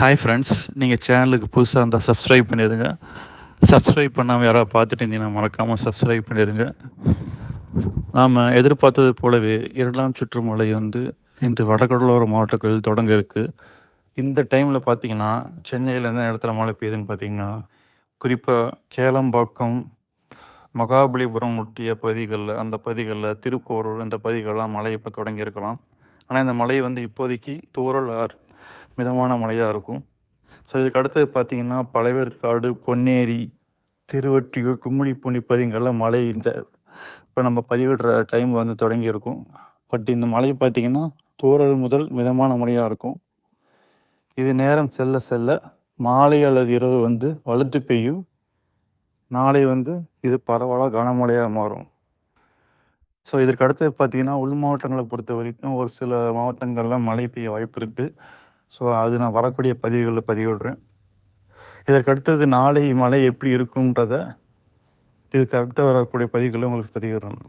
Hi friends நீங்கள் சேனலுக்கு புதுசாக இருந்தால் சப்ஸ்கிரைப் பண்ணிடுங்க. சப்ஸ்கிரைப் பண்ணாமல் யாராவது பார்த்துட்டு இருந்தீங்கன்னா மறக்காமல் சப்ஸ்கிரைப் பண்ணிடுங்க. நாம் எதிர்பார்த்தது போலவே இரண்டாம் சுற்றுமலை வந்து இன்று வடகடலோர மாவட்டங்களில் தொடங்க இருக்குது இந்த டைமில் பார்த்தீங்கன்னா சென்னையில் எந்த இடத்துல மழை பெய்யுதுன்னு பார்த்தீங்கன்னா குறிப்பாக கேளம்பாக்கம் மகாபலிபுரம் ஒட்டிய பகுதிகளில் அந்த பகுதிகளில் திருப்போரூர் இந்த பகுதிகளெலாம் மழை இப்போ தொடங்கியிருக்கலாம் ஆனால் இந்த மழை வந்து இப்போதைக்கு தூரல் ஆர் மிதமான மழையாக இருக்கும். ஸோ இதுக்கு அடுத்தது பார்த்தீங்கன்னா பழவேற்காடு பொன்னேரி திருவொற்றியூர் கும்மிடிப்பூண்டி பகுதிகளில் மழை இந்த இப்போ நம்ம பதிவிடுற டைம் வந்து தொடங்கியிருக்கும் பட் இந்த மழை பார்த்திங்கன்னா தூரல் முதல் மிதமான மழையாக இருக்கும். இது நேரம் செல்ல செல்ல மாலை அல்லது இரவு வந்து வலுத்து பெய்யும். நாளை வந்து இது பரவலாக கனமழையாக மாறும். ஸோ இதற்கு அடுத்து பார்த்திங்கன்னா உள் மாவட்டங்களை பொறுத்த வரைக்கும் ஒரு சில மாவட்டங்களில் மழை பெய்ய வாய்ப்பு இருக்குது ஸோ அது நான் வரக்கூடிய பதிவுகளில் பதிவிடுறேன். இதற்கடுத்தது நாளை மழை எப்படி இருக்கும்ன்றதை இதுக்கு அடுத்த வரக்கூடிய பதிவுகளை உங்களுக்கு பதிவிடுறேன்.